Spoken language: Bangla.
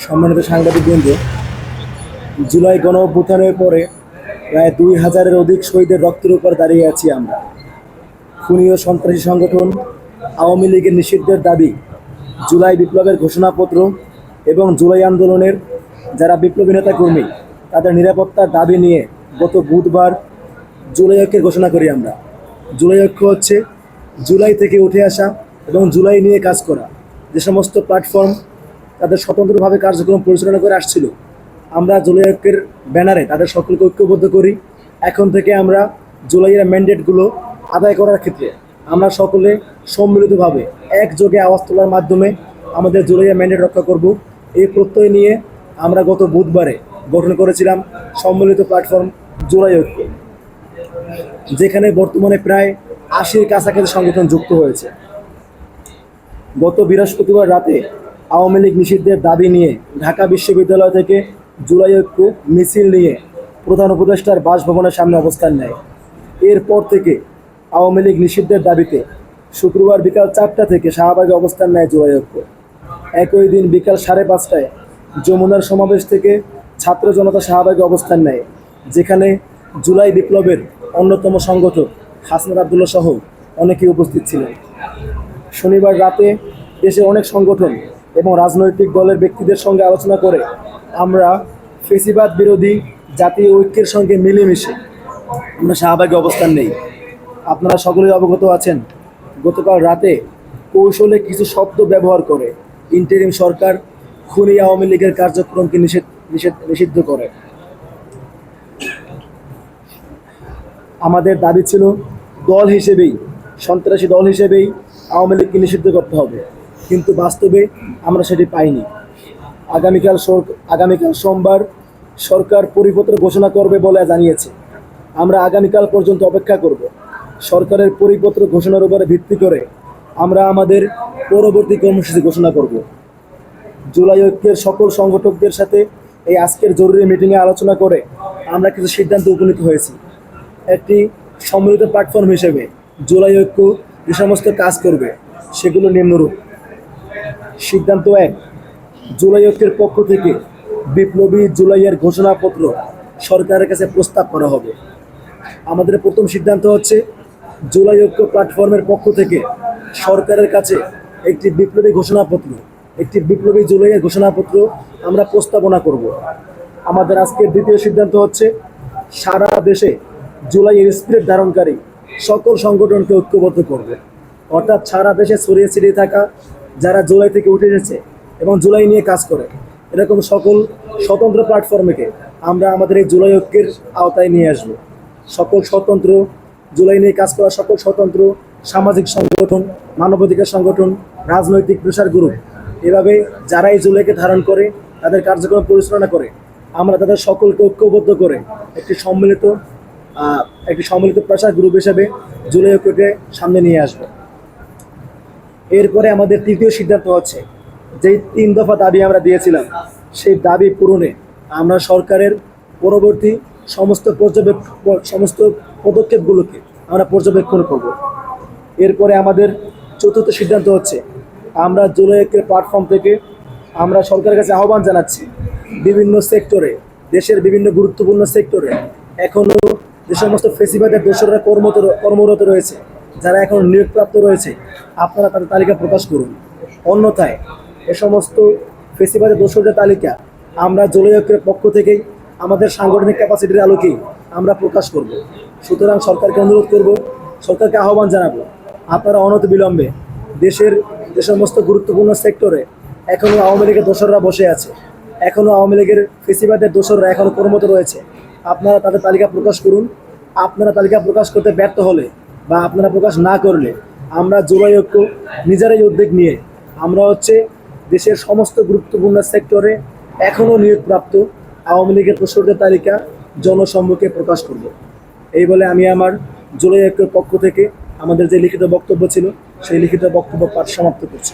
সম্মানিত সাংবাদিক সাংবাদিকবৃন্দ, জুলাই গণ অভ্যুত্থানের পরে প্রায় দুই হাজারের অধিক শহীদের রক্তের উপর দাঁড়িয়ে আছি আমরা। খুনি ও সন্ত্রাসী সংগঠন, আওয়ামী লীগের নিষিদ্ধের দাবি, জুলাই বিপ্লবের ঘোষণাপত্র এবং জুলাই আন্দোলনের যারা বিপ্লবী নেতা কর্মী তাদের নিরাপত্তার দাবি নিয়ে গত বুধবার জুলাই ঐক্যের ঘোষণা করি আমরা। জুলাই ঐক্য হচ্ছে জুলাই থেকে উঠে আসা এবং জুলাই নিয়ে কাজ করা। যে সমস্ত প্ল্যাটফর্ম তাদের স্বতন্ত্রভাবে কার্যক্রম পরিচালনা করে আসছিল। আমরা জুলাই ঐক্যের ব্যানারে তাদের সকলকে ঐক্যবদ্ধ করি। এখন থেকে আমরা জুলাইয়ের ম্যান্ডেটগুলো আদায় করার ক্ষেত্রে আমরা সকলে সম্মিলিতভাবে একযোগে আওয়াজ তোলার মাধ্যমে আমাদের জুলাইয়ের ম্যান্ডেট রক্ষা করব। এই প্রত্যয় নিয়ে আমরা গত বুধবারে গঠন করেছিলাম সম্মিলিত প্ল্যাটফর্ম জুলাই ঐক্য, যেখানে বর্তমানে প্রায় আশির কাছাকাছি সংগঠন যুক্ত হয়েছে। গত বৃহস্পতিবার রাতে আওয়ামী লীগ নিষিদ্ধের দাবি নিয়ে ঢাকা বিশ্ববিদ্যালয় থেকে জুলাই ঐক্য মিছিল নিয়ে প্রধান উপদেষ্টার বাসভবনের সামনে অবস্থান নেয়। এরপর থেকে আওয়ামী লীগ নিষিদ্ধের দাবিতে শুক্রবার বিকাল চারটা থেকে শাহবাগে অবস্থান নেয় জুলাই ঐক্য একই দিন বিকাল সাড়ে পাঁচটায় যমুনার সমাবেশ থেকে ছাত্র জনতা শাহবাগে অবস্থান নেয়, যেখানে জুলাই বিপ্লবের অন্যতম সংগঠক হাসনাত আবদুল্লা সহ অনেকেই উপস্থিত ছিলেন। শনিবার রাতে দেশের অনেক সংগঠন এবং রাজনৈতিক দলের ব্যক্তিদের সঙ্গে আলোচনা করে আমরা ফেসিবাদ বিরোধী জাতীয় ঐক্যের সঙ্গে মিলেমিশে আমরা শাহবাগে অবস্থান নেই। আপনারা সকলেই অবগত আছেন, গতকাল রাতে কৌশলে কিছু শব্দ ব্যবহার করে ইন্টারিম সরকার খুনি আওয়ামী লীগের কার্যক্রমকে নিষেধ নিষেধ, নিষিদ্ধ করে। আমাদের দাবি ছিল দল হিসেবেই, সন্ত্রাসী দল হিসেবেই আওয়ামী লীগকে নিষিদ্ধ করতে হবে। কিন্তু বাস্তবে আমরা সেটি পাইনি। আগামীকাল আগামীকাল সোমবার সরকার পরিপত্র ঘোষণা করবে বলে জানিয়েছে। আমরা আগামীকাল পর্যন্ত অপেক্ষা করব। সরকারের পরিপত্র ঘোষণার উপরে ভিত্তি করে আমরা আমাদের পরবর্তী কর্মসূচি ঘোষণা করব। জুলাই ঐক্যের সকল সংগঠকদের সাথে এই আজকের জরুরি মিটিংয়ে আলোচনা করে আমরা কিছু সিদ্ধান্ত উপনীত হয়েছি। একটি সম্মিলিত প্ল্যাটফর্ম হিসেবে জুলাই ঐক্য যে সমস্ত কাজ করবে, সেগুলো নিম্নরূপ। সিদ্ধান্ত এক। জুলাই ঐক্যের পক্ষ থেকে বিপ্লবী জুলাইয়ের ঘোষণাপত্র সরকারের কাছে প্রস্তাব করা হবে। আমাদের প্রথম সিদ্ধান্ত হচ্ছে জুলাই ঐক্য প্ল্যাটফর্মের পক্ষ থেকে সরকারের কাছে একটি বিপ্লবী ঘোষণাপত্র, একটি বিপ্লবী জুলাইয়ের ঘোষণাপত্র আমরা প্রস্তাবনা করব। আমাদের আজকের দ্বিতীয় সিদ্ধান্ত হচ্ছে সারা দেশে জুলাইয়ের স্পিরিট ধারণকারী সকল সংগঠনকে ঐক্যবদ্ধ করবে। অর্থাৎ সারা দেশে ছড়িয়ে ছিটিয়ে থাকা যারা জুলাই থেকে উঠে এসেছে এবং জুলাই নিয়ে কাজ করে, এরকম সকল স্বতন্ত্র প্ল্যাটফর্মকে আমরা আমাদের এই জুলাই ঐক্যের আওতায় নিয়ে আসব। সকল স্বতন্ত্র, জুলাই নিয়ে কাজ করা সকল স্বতন্ত্র সামাজিক সংগঠন, মানবাধিকার সংগঠন, রাজনৈতিক প্রেশার গ্রুপ এভাবে যারা এই জুলাইকে ধারণ করে, তাদের কার্যক্রম পরিচালনা করে, আমরা তাদের সকলকে ঐক্যবদ্ধ করে একটি সম্মিলিত একটি সম্মিলিত প্রেশার গ্রুপ হিসেবে জুলাই ঐক্যকে সামনে নিয়ে আসব। এরপরে আমাদের তৃতীয় সিদ্ধান্ত হচ্ছে যেই তিন দফা দাবি আমরা দিয়েছিলাম, সেই দাবি পূরণে আমরা সরকারের পরবর্তী সমস্ত পর্যবেক্ষণ সমস্ত পদক্ষেপগুলোকে আমরা পর্যবেক্ষণ করব। এরপরে আমাদের চতুর্থ সিদ্ধান্ত হচ্ছে, আমরা জুলাইকের প্ল্যাটফর্ম থেকে আমরা সরকারের কাছে আহ্বান জানাচ্ছি, বিভিন্ন সেক্টরে দেশের বিভিন্ন গুরুত্বপূর্ণ সেক্টরে এখনও যে সমস্ত ফেসিবাদের দোসররা কর্মরত কর্মরত রয়েছে যারা এখন নিয়োগপ্রাপ্ত রয়েছে, আপনারা তাদের তালিকা প্রকাশ করুন। অন্যথায়, এ সমস্ত ফেসিবাদের দোসরদের তালিকা আমরা জলয়কের পক্ষ থেকেই, আমাদের সাংগঠনিক ক্যাপাসিটির আলোকেই আমরা প্রকাশ করব। সুতরাং সরকারকে অনুরোধ করব, সরকারকে আহ্বান জানাব, আপনারা অনত বিলম্বে দেশের যে সমস্ত গুরুত্বপূর্ণ সেক্টরে এখনও আওয়ামী লীগের দোসররা বসে আছে এখনও আওয়ামী লীগের ফেসিবাদের দোসররা এখনও কর্মরত রয়েছে, আপনারা তাদের তালিকা প্রকাশ করুন। আপনারা তালিকা প্রকাশ করতে ব্যর্থ হলে বা আপনারা প্রকাশ না করলে আমরা জুলাই ঐক্য, নিজেরাই উদ্যোগ নিয়ে আমরা হচ্ছে দেশের সমস্ত গুরুত্বপূর্ণ সেক্টরে এখনও নিয়োগপ্রাপ্ত আওয়ামী লীগের প্রসর্গের তালিকা জনসম্মুখে প্রকাশ করব। এই বলে আমি আমার জুলাই ঐক্যের পক্ষ থেকে আমাদের যে লিখিত বক্তব্য ছিল, সেই লিখিত বক্তব্য পাঠ সমাপ্ত করছি।